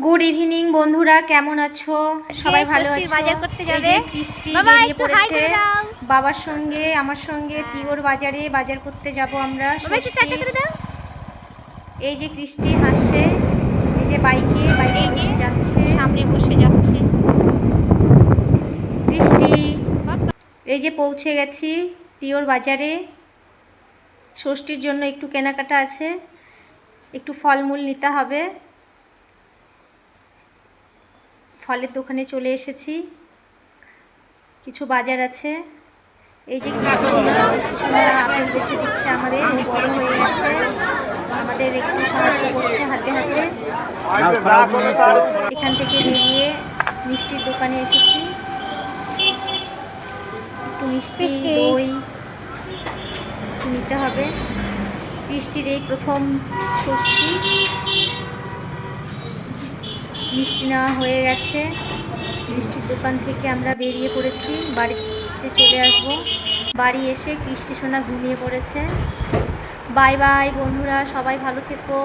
Good evening বন্ধুরা কেমন আছো? সবাই ভালো আছো? বাজার করতে যাবে। পড়েছে। বাবার সঙ্গে আমার সঙ্গে তিগর বাজারে বাজার করতে যাব আমরা। এই যে কৃষ্টি হাসছে এই যে বাইকে বাইকে যে যাচ্ছে। সামনে বসে যাচ্ছে। কৃষ্টি এই যে পৌঁছে গেছি তিওর বাজারে। ষষ্ঠীর জন্য একটু কেনাকাটা আছে। একটু ফলমূল নিতে হবে। ফলের দোকানে চলে এসেছি। কিছু বাজার আছে। এই যে আপেল বেছে দিচ্ছে আমাদের বড় হয়ে গেছে। আমাদের একটু সাহায্য করছে হাতে হাতে। এখান থেকে বেরিয়ে মিষ্টির দোকানে এসেছি। একটু মিষ্টি মিষ্টি। দই নিতে হবে। বৃষ্টির এই প্রথম ষষ্ঠী। মিষ্টি নেওয়া হয়ে গেছে। মিষ্টির দোকান থেকে আমরা বেরিয়ে পড়েছি। বাড়িতে চলে আসব। বাড়ি এসে কৃষ্টি সোনা ঘুমিয়ে পড়েছে। বাই বাই বন্ধুরা, সবাই ভালো থেকো।